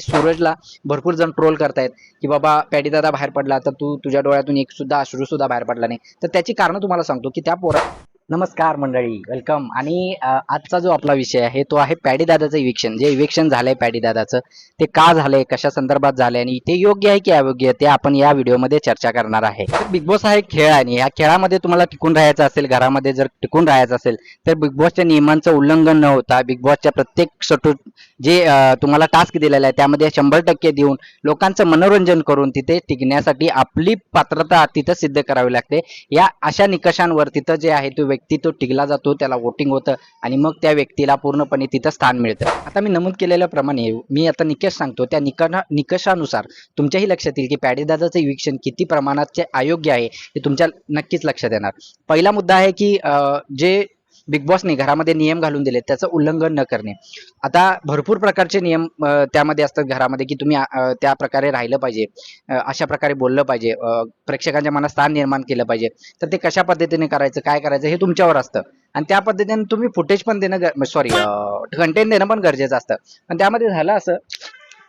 सूरजला भरपूर जण ट्रोल करतायत की बाबा पॅडी दादा बाहेर पडला तर तू तुझ्या डोळ्यातून एक सुद्धा अश्रू सुद्धा बाहेर पडला नाही. तर त्याची कारण तुम्हाला सांगतो की त्या पोरा नमस्कार मंडळी वेलकम आणि आजचा जो आपला विषय आहे तो आहे पॅडी दादाचं इविक्शन जे इविक्शन झालंय पॅडी दादाचं ते का झालंय कशा संदर्भात झालंय आणि ते योग्य आहे की अयोग्य आहे ते आपण या व्हिडिओमध्ये चर्चा करणार आहे. बिग बॉस हा एक खेळ आहे आणि या खेळामध्ये तुम्हाला टिकून राहायचं असेल घरामध्ये जर टिकून राहायचं असेल तर बिग बॉसच्या नियमांचं उल्लंघन न होता बिग बॉसच्या प्रत्येक सटू जे तुम्हाला टास्क दिलेला आहे त्यामध्ये शंभर टक्के देऊन लोकांचं मनोरंजन करून तिथे टिकण्यासाठी आपली पात्रता तिथं सिद्ध करावी लागते. या अशा निकषांवर तिथं जे आहे तो व्यक्ती तो टिकला जातो त्याला वोटिंग होतं आणि मग त्या व्यक्तीला पूर्णपणे तिथं स्थान मिळतं. आता मी नमूद केलेल्याप्रमाणे मी आता निकष सांगतो. त्या निकषा निकषानुसार तुमच्याही लक्षात येईल की पॅडीदादाचं वीक्षण किती प्रमाणात अयोग्य आहे हे तुमच्या नक्कीच लक्षात येणार. पहिला मुद्दा आहे की जे बिग बॉसने घरामध्ये नियम घालून दिले त्याचं उल्लंघन न करणे. आता भरपूर प्रकारचे नियम त्यामध्ये असतात घरामध्ये की तुम्ही त्या प्रकारे राहिलं पाहिजे अशा प्रकारे बोललं पाहिजे प्रेक्षकांच्या मनात स्थान निर्माण केलं पाहिजे. तर ते कशा पद्धतीने करायचं काय करायचं हे तुमच्यावर असतं. आणि त्या पद्धतीने तुम्ही फुटेज पण देणं सॉरी कंटेंट देणं पण गरजेचं असतं. पण त्यामध्ये झालं असं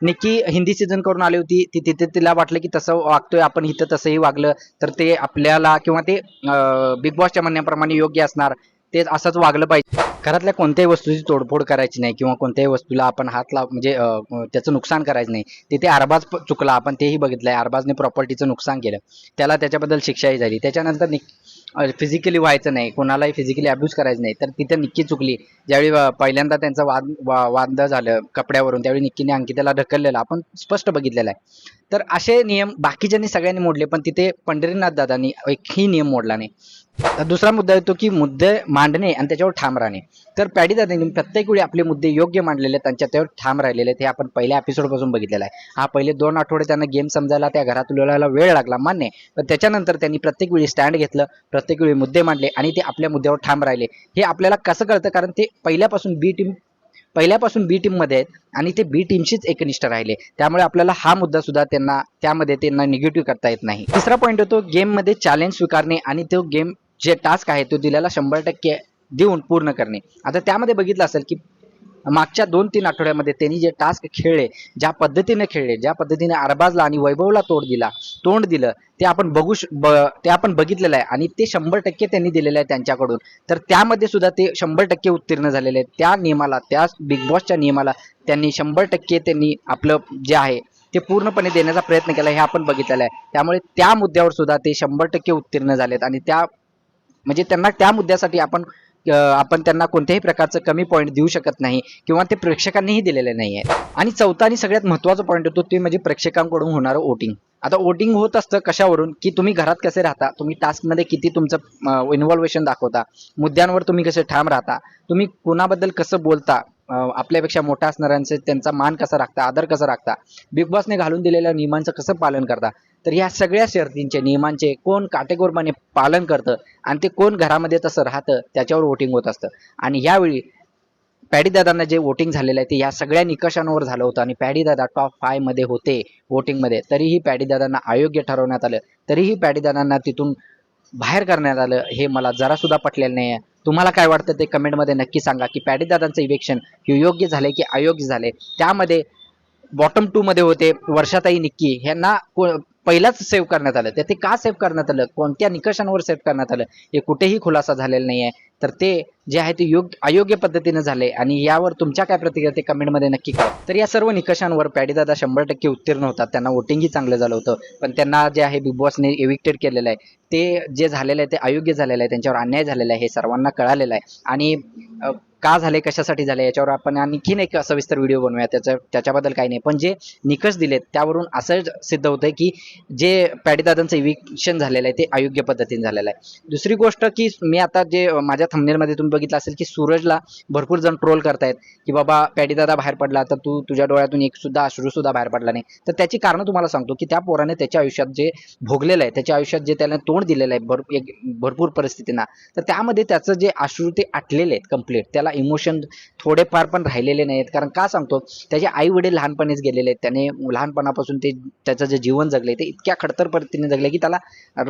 निक्की हिंदी सीझन करून आली होती ती तिथे तिला वाटलं की तसं वागतोय आपण इथं तसंही वागलं तर ते आपल्याला किंवा ते बिग बॉसच्या म्हणण्याप्रमाणे योग्य असणार. ते असंच वागलं पाहिजे. घरातल्या कोणत्याही वस्तूची तोडफोड करायची नाही किंवा कोणत्याही वस्तूला आपण हात लाव म्हणजे त्याचं नुकसान करायचं नाही. तिथे अरबाज चुकला आपण तेही बघितलंय. अरबाजने प्रॉपर्टीचं नुकसान केलं. त्याला त्याच्याबद्दल शिक्षाही झाली. त्याच्यानंतर फिजिकली व्हायचं नाही. कोणालाही फिजिकली अब्यूज करायचं नाही. तर तिथे निक्की चुकली. ज्यावेळी पहिल्यांदा त्यांचं वाद वाद झालं कपड्यावरून त्यावेळी निक्कीने अंकिताला ढकललेलं. आपण स्पष्ट बघितलेलं आहे. तर असे नियम बाकीच्यांनी सगळ्यांनी मोडले पण तिथे पंढरीनाथ दादांनी एकही नियम मोडला नाही. तर दुसरा मुद्दा येतो की मुद्दे मांडणे आणि त्याच्यावर ठाम राहणे. तर पॅडी प्रत्येक वेळी आपले मुद्दे योग्य मांडलेले आहेत, त्यांच्या त्यावर ठाम राहिलेले आहेत हे आपण पहिल्या एपिसोडपासून बघितलेलं आहे. हा पहिले दोन आठवडे त्यांना गेम समजायला त्या घरात उलवायला वेळ लागला मान्य पण त्याच्यानंतर त्यांनी प्रत्येक वेळी स्टँड घेतलं प्रत्येक वेळी मुद्दे मांडले आणि ते आपल्या मुद्द्यावर ठाम राहिले. हे आपल्याला कसं कळतं? कारण ते पहिल्यापासून बी टीम पहिल्यापासून बी टीममध्ये आहेत आणि ते बी टीमशीच एकनिष्ठ राहिले. त्यामुळे आपल्याला हा मुद्दा सुद्धा त्यांना त्यामध्ये त्यांना निगेटिव्ह करता येत नाही. तिसरा पॉईंट होतो गेममध्ये चॅलेंज स्वीकारणे आणि तो गेम जे टास्क आहे तो दिलेला शंभर टक्के देऊन पूर्ण करणे. आता त्यामध्ये बघितलं असेल की मागच्या दोन तीन आठवड्यामध्ये त्यांनी जे टास्क खेळले ज्या पद्धतीने खेळले ज्या पद्धतीने अरबाजला आणि वैभवला तोड दिला तोंड दिलं ते आपण बघू श- ब- ते आपण बघितलेलं आहे आणि ते शंभर टक्के त्यांनी दिलेलं आहे त्यांच्याकडून. तर त्यामध्ये सुद्धा ते शंभर टक्के उत्तीर्ण झालेले आहेत. त्या नियमाला त्या बिग बॉसच्या नियमाला त्यांनी शंभर टक्के त्यांनी आपलं जे आहे ते पूर्णपणे देण्याचा प्रयत्न केला हे आपण बघितलेलं आहे. त्यामुळे त्या मुद्द्यावर सुद्धा ते शंभर टक्के उत्तीर्ण झालेत आणि त्या म्हणजे त्यांना त्या मुद्द्यासाठी आपण आपण त्यांना कोणत्याही प्रकारचं कमी पॉईंट देऊ शकत नाही किंवा ते प्रेक्षकांनीही दिलेले नाही आहे आणि चौथा आणि सगळ्यात महत्त्वाचा पॉईंट होतो ते म्हणजे प्रेक्षकांकडून होणारं वोटिंग आता वोटिंग होत असतं कशावरून? की तुम्ही घरात कसे राहता? तुम्ही टास्कमध्ये किती तुमचं इन्व्हॉल्वेशन दाखवता? मुद्द्यांवर तुम्ही कसे ठाम राहता? तुम्ही कुणाबद्दल कसं बोलता? आपल्यापेक्षा मोठा असणाऱ्यांचे त्यांचा मान कसा राखता? आदर कसा राखता? बिग बॉसने घालून दिलेल्या नियमांचं कसं पालन करता? तर या सगळ्या शर्तींचे नियमांचे कोण काटेकोरपणे पालन करतं आणि ते कोण घरामध्ये तसं राहतं त्याच्यावर वोटिंग होत असतं. आणि यावेळी पॅडी दादांना जे वोटिंग झालेलं आहे ते या सगळ्या निकषांवर झालं होतं आणि पॅडी दादा टॉप फायमध्ये होते वोटिंगमध्ये तरीही पॅडी दादांना अयोग्य ठरवण्यात आलं. तरीही पॅडी दादांना तिथून बाहेर करण्यात आलं हे मला जरा सुद्धा पटलेलं नाही आहे तुम्हाला काय वाटतं ते कमेंटमध्ये नक्की सांगा की पॅडी दादांचं इलेक्शन हे योग्य झाले की अयोग्य झाले त्यामध्ये बॉटम टू मध्ये होते वर्षाताई निक्की. ह्यांना को- पहिलाच सेव्ह करण्यात आलं. तर ते का सेव्ह करण्यात आलं? कोणत्या निकषांवर सेव्ह करण्यात आलं? हे कुठेही खुलासा झालेला नाही आहे तर ते जे आहे ते योग्य अयोग्य पद्धतीने झाले आणि यावर तुमच्या काय प्रतिक्रिया ते कमेंटमध्ये नक्की करा तर या सर्व निकषांवर पॅडीदादा शंभर टक्के उत्तीर्ण होतात. त्यांना वोटिंगही चांगलं झालं होतं. पण त्यांना जे आहे बिग बॉसने एविक्टेड केलेलं आहे. ते जे झालेलं आहे ते अयोग्य झालेलं आहे. त्यांच्यावर अन्याय झालेला आहे. हे सर्वांना कळालेलं आहे. आणि का झाले कशासाठी झाले याच्यावर आपण आणखीन एक सविस्तर व्हिडिओ बनवूया. त्याच्या त्याच्याबद्दल काही नाही. पण जे निकष दिलेत त्यावरून असं सिद्ध होतंय की जे पॅडीदादांचं इव्हिक्शन झालेलं आहे ते अयोग्य पद्धतीने झालेलं आहे. दुसरी गोष्ट की मी आता जे माझ्या थंबनेलमध्ये तुम्ही बघितलं असेल की सूरजला भरपूर जण ट्रोल करतायत की बाबा पॅडीदादा बाहेर पडला तर तू तुझ्या डोळ्यातून एक सुद्धा अश्रू सुद्धा बाहेर पडला नाही. तर त्याची कारण तुम्हाला सांगतो की त्या पोराने त्याच्या आयुष्यात जे भोगलेलं आहे त्याच्या आयुष्यात जे त्याला तोंड दिलेलं आहे भर एक भरपूर परिस्थितींना तर त्यामध्ये त्याचं जे अश्रू ते आटलेले आहेत कंप्लीट त्याला इमोशन थोडेफार पण राहिलेले नाहीत. कारण का सांगतो त्याचे आई वडील लहानपणीच गेलेले आहेत. त्याने लहानपणापासून ते त्याचं जे जीवन जगले ते इतक्या खडतर पद्धतीने जगले की त्याला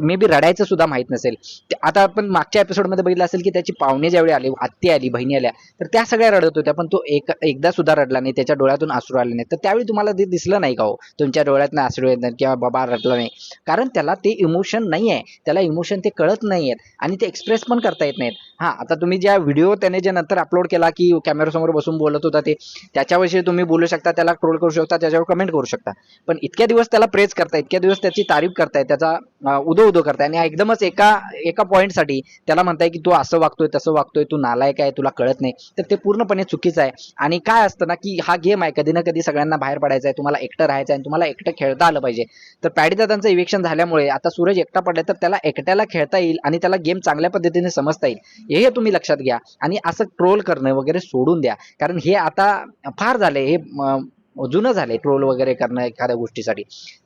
मे बी रडायचं सुद्धा माहीत नसेल. ते- आता आपण मागच्या एपिसोडमध्ये बघितलं असेल की त्याची त्याची पाहुणे ज्यावेळी आले आत्ती आली बहिणी आल्या तर त्या सगळ्या रडत होत्या. पण तो एक एकदा सुद्धा रडला नाही. त्याच्या डोळ्यातून आसरू आले नाही तर त्यावेळी तुम्हाला ते दिसलं नाही का हो? तुमच्या डोळ्यातनं आसरू येत नाही किंवा बाबा रडला नाही. कारण त्याला ते इमोशन नाही आहे त्याला इमोशन ते कळत नाही आहेत आणि ते एक्सप्रेस पण करता येत नाहीत. हा आता तुम्ही ज्या व्हिडिओ त्याने जे नंतर अपलोड केला की कॅमेरासमोर बसून बोलत होता ते त्याच्याविषयी तुम्ही बोलू शकता त्याला ट्रोल करू शकता त्याच्यावर कमेंट करू शकता. पण इतक्या दिवस त्याला प्रेस करताय इतक्या दिवस त्याची तारीफ करताय त्याचा उदो उदो करताय. आणि एकदमच एका एका पॉईंटसाठी त्याला म्हणताय की तू असं वागतो वागतोय तसं वागतोय तू नालायक आहे तुला कळत नाही. तर ते पूर्णपणे चुकीचं आहे. आणि काय असतं ना की हा गेम आहे कधी ना कधी सगळ्यांना बाहेर पडायचा आहे तुम्हाला एकटं राहायचं आहे आणि तुम्हाला एकटं खेळता आलं पाहिजे. तर पॅडीदादांचं इव्हेक्शन झाल्यामुळे आता सूरज एकटा पडलाय तर त्याला एकट्याला खेळता येईल आणि त्याला गेम चांगल्या पद्धतीने समजता येईल. हे तुम्ही लक्षात घ्या. आणि असं ट्रोल करणं वगैरे सोडून द्या. कारण हे आता फार झाले हे जुनं झालंय ट्रोल वगैरे करणं एखाद्या गोष्टीसाठी.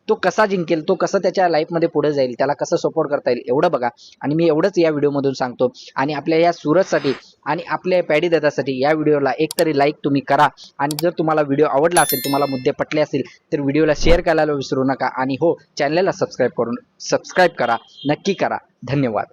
तो कसा जिंकेल तो कसं त्याच्या लाईफमध्ये पुढे जाईल त्याला कसं सपोर्ट करता येईल एवढं बघा. आणि मी एवढंच या व्हिडिओमधून सांगतो. आणि आपल्या या सूरजसाठी आणि आपल्या पॅडी दादासाठी या व्हिडिओला एक तरी लाईक तुम्ही करा. आणि जर तुम्हाला व्हिडिओ आवडला असेल तुम्हाला मुद्दे पटले असतील तर व्हिडिओला शेअर करायला विसरू नका. आणि हो चॅनलला सबस्क्राईब करून सबस्क्राईब करा. नक्की करा. धन्यवाद.